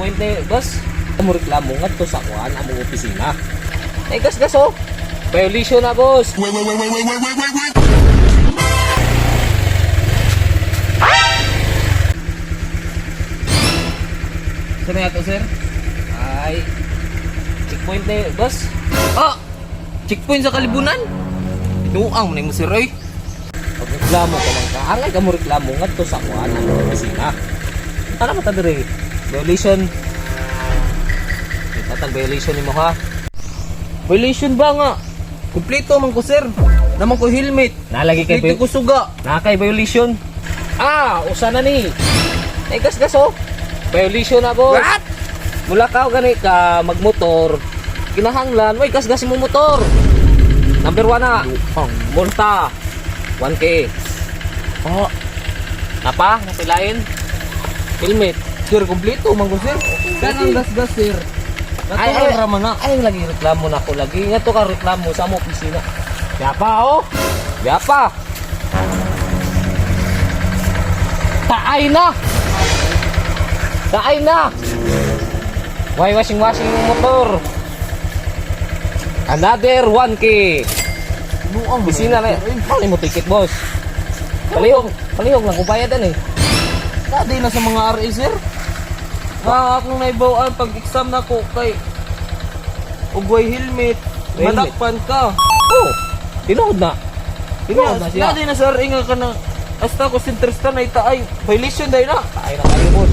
checkpoint boss. Amo reklamo nga to sa kuan among opisina. Eh, gas gas oh. Violation na, boss. Wait, wait, wait, wait, wait, wait, wait, wait. Saan na to, sir? Ay, checkpoint eh, boss. Ah! Checkpoint sa kalibunan? Duang na mo si Roy. Pag reklamo ka lang ka, angay ka mo reklamo nga to sa kuan among opisina. Tara mo ta dire. Violation. Itatag violation ni mo, ha? Violation ba nga? Kompleto man ko sir. Naman ko helmet. Nalagi kay Kompleto ko suga. Nakay violation. Ah, usa na ni. Ay gas gas oh. Violation na boss. What? Mula ka gani ka magmotor. Kinahanglan, way gas gas mo motor. Number 1 na. Multa. 1K. Ah, Napa, napilain. Helmet. Sir, kompleto man ko sir. Kanang gas-gas sir. Ay, ay, raman na. Ay, lagi reklamo na ako lagi. Nga to ka reklamo sa mo opisina. Yapa oh. Yapa. Taay na. Taay na. Why washing washing yung motor? Another 1K. Buang Opisina na. Ano mo ticket, boss? Palihog. Palihog lang kung bayadan eh. Dati na sa mga RA sir. Ah, akong naibawaan pag exam na ko kay Ugway helmet. Helmet. Madakpan ka. Oh. Tinood na. Tinood na siya. Dati na sa RA nga ka na Hasta ko sinteresta na itaay. Violation dahil na. Ay na kayo, boss.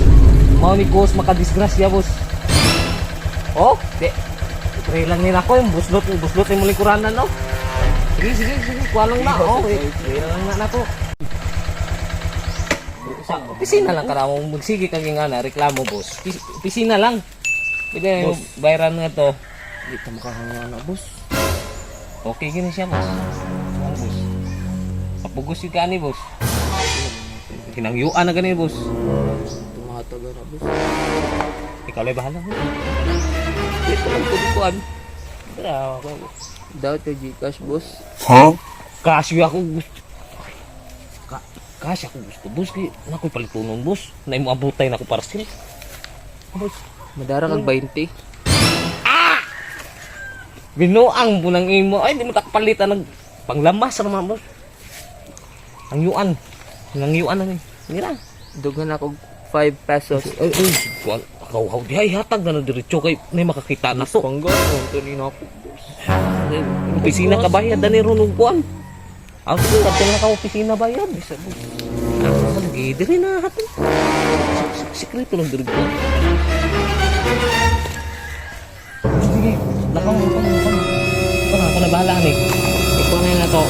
Mao ni boss makadisgrasya, boss. Oh, di. Pray lang nila ko yung buslot, yung buslot yung lingkuranan, no? Sige, sige, sige. Kuha lang na. Oh. Pray lang na na to. Sa opisina lang ka mo magsige kag nga na reklamo boss. Pis- Opisina lang. Pwede yung bayaran nga to. Hindi ka makahanga na boss. Okay gini siya boss. Ano boss? Mapugos yung kani boss. Kinangyuan na gani boss. Tumataga na boss. Ikaw lang bahala mo. Ito lang kudukuan. Tara, ako. Dati Gcash boss. Huh? Kasyo ako gusto. Ka kasya ako gusto. Boss, kay nakoy palitunon, boss. Na mo abutay na ako para sila. Boss. Madara kag 20. Binuang mo ng imo. Ay, di mo takapalitan ng panglamas naman, boss. Ang yuan. Ang yuan na. Hindi na. Dugan ako 5 pesos. Ay, ay. Kuan. Akaw, akaw. Di ay hatag na ng diretso kay may makakita na to. Pangga, ito ni ako. Ay, Opisina ka bayad, dani ron og kuan. Ang sige, ato na ka opisina bayad. Isa mo. Ako lagi, diri na hato. Sikreto lang diri ko. Sige, lakaw mo pa. Ito na, ako na bahala ni. Ikaw na yun to.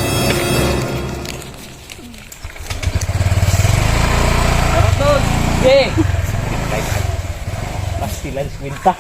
Tara to! Sige! Pastilan, swinta.